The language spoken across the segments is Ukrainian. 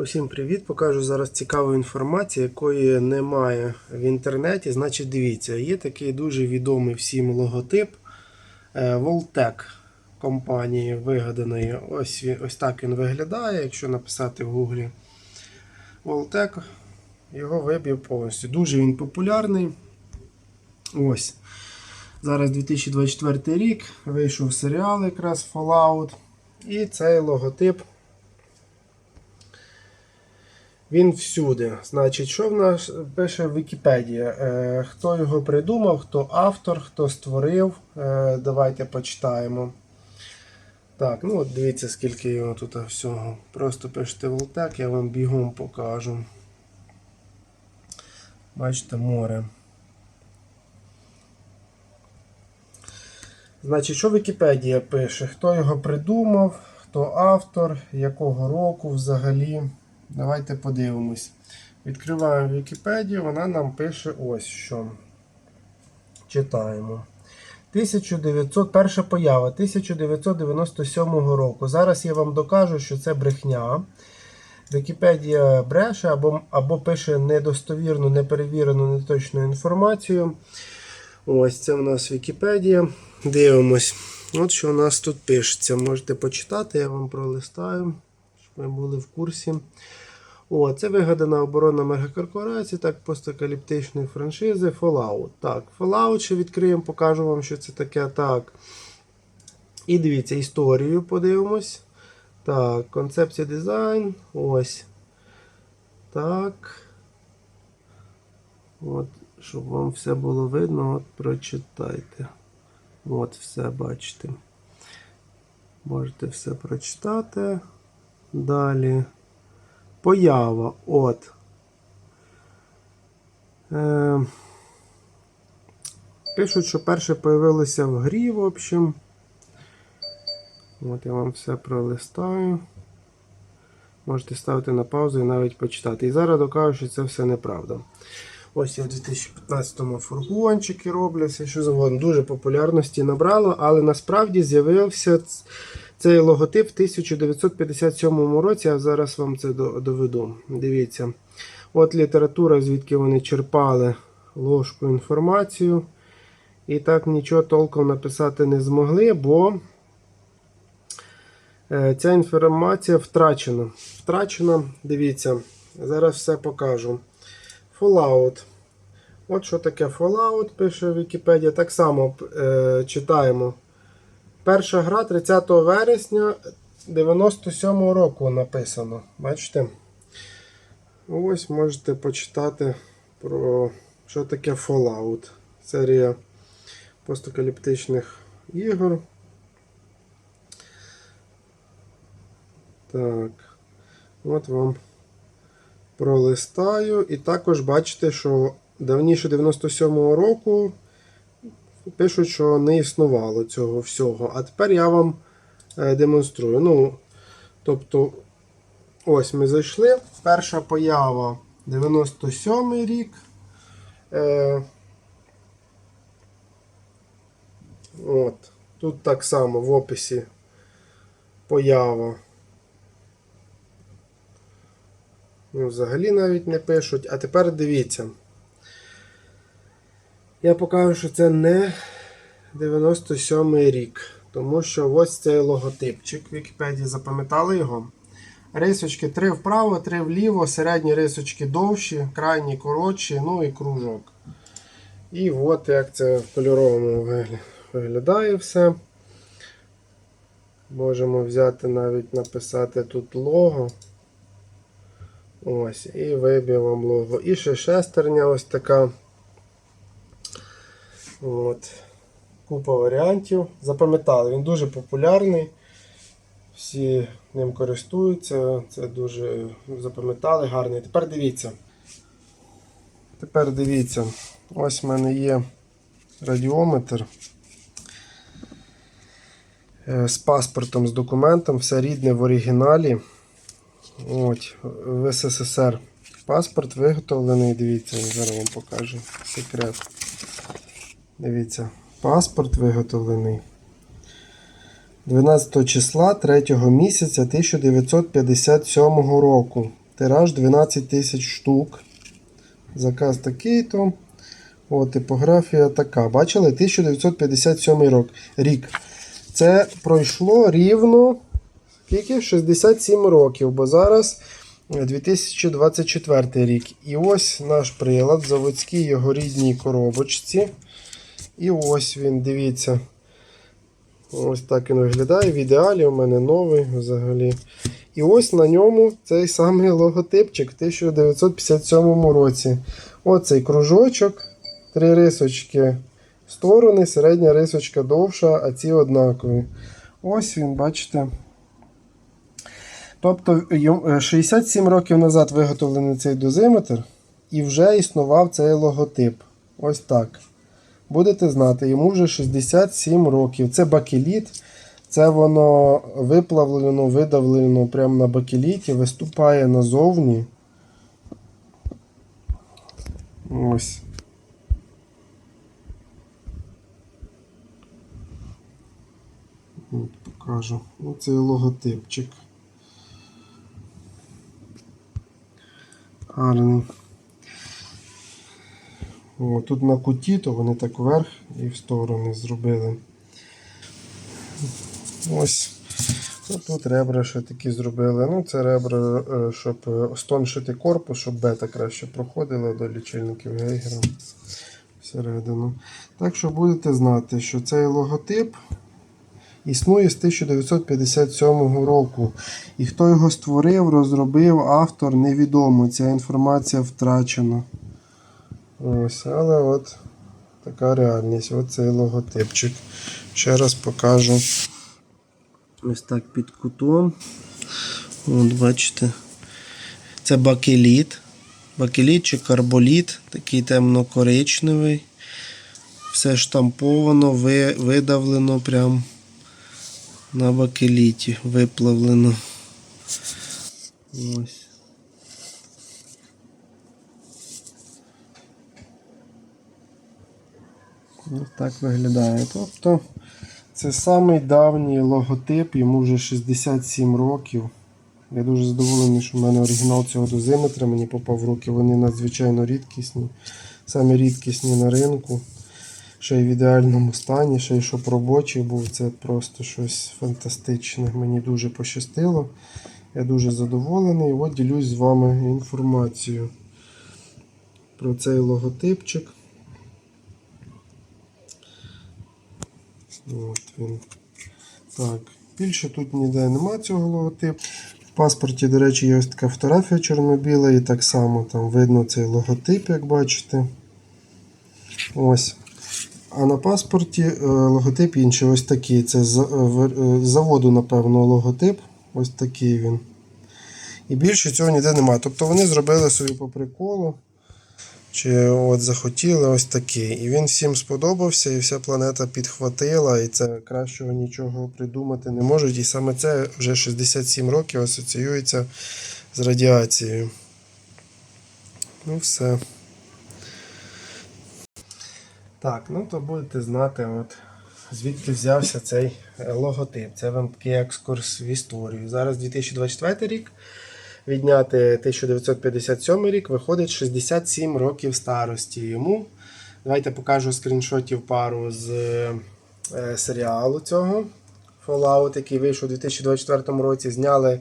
Усім привіт! Покажу зараз цікаву інформацію, якої немає в інтернеті. Значить, дивіться, є такий дуже відомий всім логотип е, Voltec компанії вигаданої. Ось, ось так він виглядає. Якщо написати в Гуглі Voltec, його виб'є повністю. Дуже він популярний. Ось. Зараз 2024 рік. Вийшов серіал якраз Fallout. І цей логотип він всюди. Значить, що в нас пише Вікіпедія? Е, хто його придумав, хто автор, хто створив. Е, давайте почитаємо. Так, ну от дивіться, скільки його тут всього. Просто пишете Волтек, я вам бігом покажу. Бачите, море. Значить, що Вікіпедія пише? Хто його придумав, хто автор, якого року взагалі. Давайте подивимось. Відкриваємо Вікіпедію, вона нам пише ось що. Читаємо. 1900, перша поява 1997 року. Зараз я вам докажу, що це брехня. Вікіпедія бреше або, або пише недостовірну, неперевірену, неточну інформацію. Ось це у нас Вікіпедія. Дивимось. От що у нас тут пишеться. Можете почитати, я вам пролистаю, ви були в курсі. О, це вигадана оборонна мегакорпорація, так, постакаліптичної франшизи Fallout. Так, Fallout ще відкриємо, покажу вам, що це таке. Так. І дивіться, історію подивимось. Так, концепція дизайн. Ось. Так. От, щоб вам все було видно, от прочитайте. От все бачите. Можете все прочитати. Далі. Поява. От. Е, пишуть, що перше появилося в грі, в общем. От я вам все пролистаю. Можете ставити на паузу і навіть почитати. І зараз докажу, що це все неправда. Ось я в 2015-му фургончики робляться, що завгодно. Дуже популярності набрало, але насправді з'явився цей логотип в 1957 році. Я зараз вам це доведу. Дивіться. От література, звідки вони черпали ложку інформацію. І так нічого толком написати не змогли, бо е, ця інформація втрачена. Втрачена, дивіться, зараз все покажу. Fallout. От що таке Fallout, пише Вікіпедія. Так само е, читаємо. Перша гра 30 вересня 97 року написано. Бачите? Ось можете почитати про що таке Fallout. Серія постакаліптичних ігор. Так. От вам пролистаю. І також бачите, що давніше 97-го року пишуть, що не існувало цього всього. А тепер я вам е, демонструю. Ну, тобто, ось ми зайшли. Перша поява 97 рік. Е, от. Тут так само в описі поява. Ну, взагалі навіть не пишуть. А тепер дивіться. Я покажу, що це не 97 рік. Тому що ось цей логотипчик в Вікіпедії запам'ятали його. Рисочки 3 вправо, 3 вліво, середні рисочки довші, крайні коротші, ну і кружок. І от як це в кольоровому виглядає все. Можемо взяти навіть написати тут лого. Ось, і виб'є вам лого. І ще шестерня ось така. От. Купа варіантів. Запам'ятали, він дуже популярний. Всі ним користуються. Це дуже запам'ятали, гарний. Тепер дивіться. Тепер дивіться. Ось в мене є радіометр. Е, З паспортом, з документом, все рідне в оригіналі. От, в СССР. Паспорт виготовлений, дивіться, зараз вам покажу секрет. Дивіться, паспорт виготовлений 12 числа 3 місяця 1957 року. Тираж 12 тисяч штук. Заказ такий-то. О, типографія така. Бачили? 1957 рок. рік. Це пройшло рівно скільки? 67 років, бо зараз 2024 рік. І ось наш прилад, заводський його рідній коробочці. І ось він, дивіться. Ось так він виглядає. В ідеалі у мене новий взагалі. І ось на ньому цей самий логотипчик в 1957 році. Оцей кружочок, три рисочки в сторони, середня рисочка довша, а ці однакові. Ось він, бачите. Тобто е, 67 років назад виготовлений цей дозиметр, і вже існував цей логотип. Ось так. Будете знати, йому вже 67 років. Це бакеліт. Це воно виплавлено, видавлено прямо на бакеліті, виступає назовні. Ось. От покажу. Оце логотипчик. Гарний. Тут на куті, то вони так вверх і в сторони зробили. Ось. Ну, Тут ребра ще такі зробили. Ну, це ребра, е, щоб е, стоншити корпус, щоб бета краще проходила до лічильників Гейгера всередину. Так що будете знати, що цей логотип існує з 1957 року. І хто його створив, розробив, автор невідомо. Ця інформація втрачена. Ось, але от така реальність. Ось цей логотипчик. Ще раз покажу. Ось так під кутом. От бачите. Це бакеліт. Бакеліт чи карболіт, такий темно-коричневий. Все штамповано, ви- видавлено прям на бакеліті, виплавлено. Ось. Ось так виглядає. Тобто це самий давній логотип, йому вже 67 років. Я дуже задоволений, що в мене оригінал цього дозиметра мені попав в руки. Вони надзвичайно рідкісні. Самі рідкісні на ринку. Ще й в ідеальному стані, ще й щоб робочий був. Це просто щось фантастичне. Мені дуже пощастило. Я дуже задоволений. От ділюсь з вами інформацією про цей логотипчик. От він. Так, більше тут ніде нема цього логотипу. В паспорті, до речі, є ось така фотографія чорно-біла, і так само там видно цей логотип, як бачите. Ось. А на паспорті е, логотип інший, ось такий. Це е, е, з заводу, напевно, логотип. Ось такий він. І більше цього ніде немає. Тобто вони зробили собі по приколу. Чи от захотіли ось такий. І він всім сподобався, і вся планета підхватила, і це кращого нічого придумати не можуть. І саме це вже 67 років асоціюється з радіацією. Ну, все. Так, ну то будете знати, от звідки взявся цей логотип. Це вам такий екскурс в історію. Зараз 2024 рік. Відняти 1957 рік виходить 67 років старості йому. Давайте покажу скріншотів пару з е, серіалу цього Fallout, який вийшов у 2024 році. Зняли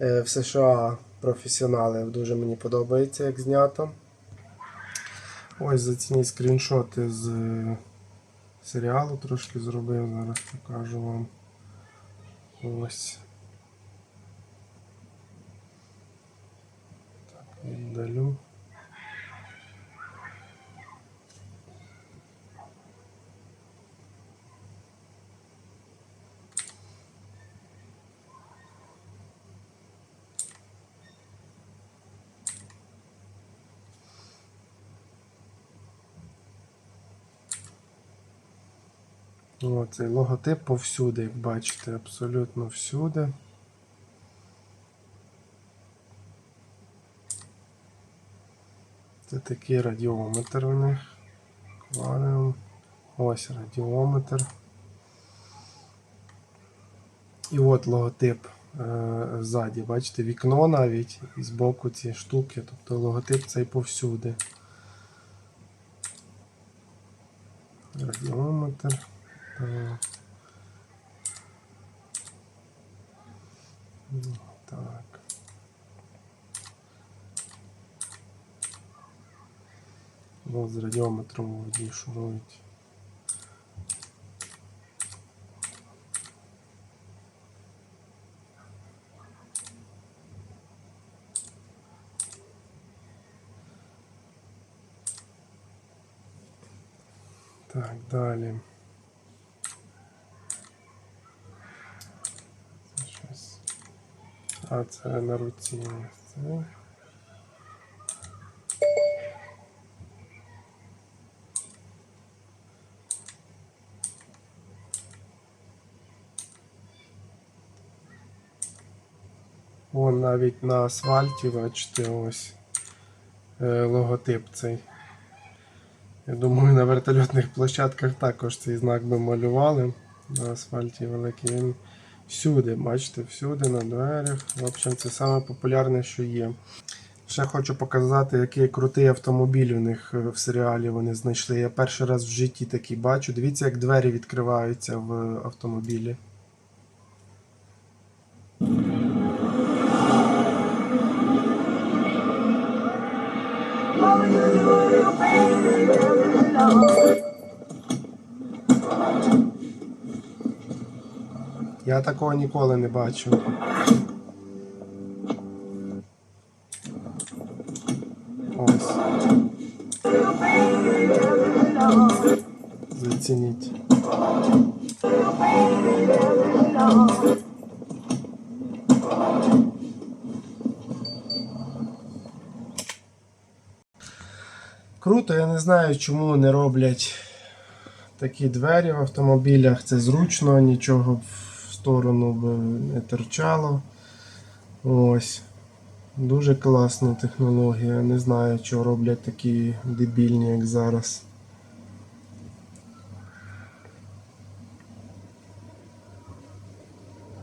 е, в США професіонали. Дуже мені подобається, як знято. Ось зацініть скріншоти з е, серіалу трошки зробив. Зараз покажу вам. Ось. Віддалю. О, цей логотип повсюди, як бачите, абсолютно всюди. Це такий радіометр у них. Акваріум. Ось радіометр. І от логотип е, ззаді. Бачите, вікно навіть і збоку ці штуки, тобто логотип цей повсюди. Радіометр. Так. Ну, Так. Вот з радіометром водій шурують. Так, далі. Це щось. А, це на руці. Це. Вон навіть на асфальті, бачите, ось е, логотип цей. Я думаю, на вертольотних площадках також цей знак би малювали. На асфальті великий. Він всюди, бачите, всюди, на дверях. В общем, це саме популярне, що є. Ще хочу показати, який крутий автомобіль у них е, в серіалі вони знайшли. Я перший раз в житті такий бачу. Дивіться, як двері відкриваються в автомобілі. Я такого ніколи не бачив. Ось. Зацініть. Круто, я не знаю, чому не роблять такі двері в автомобілях. Це зручно, нічого сторону би не торчало. Ось. Дуже класна технологія. Не знаю, чого роблять такі дебільні, як зараз.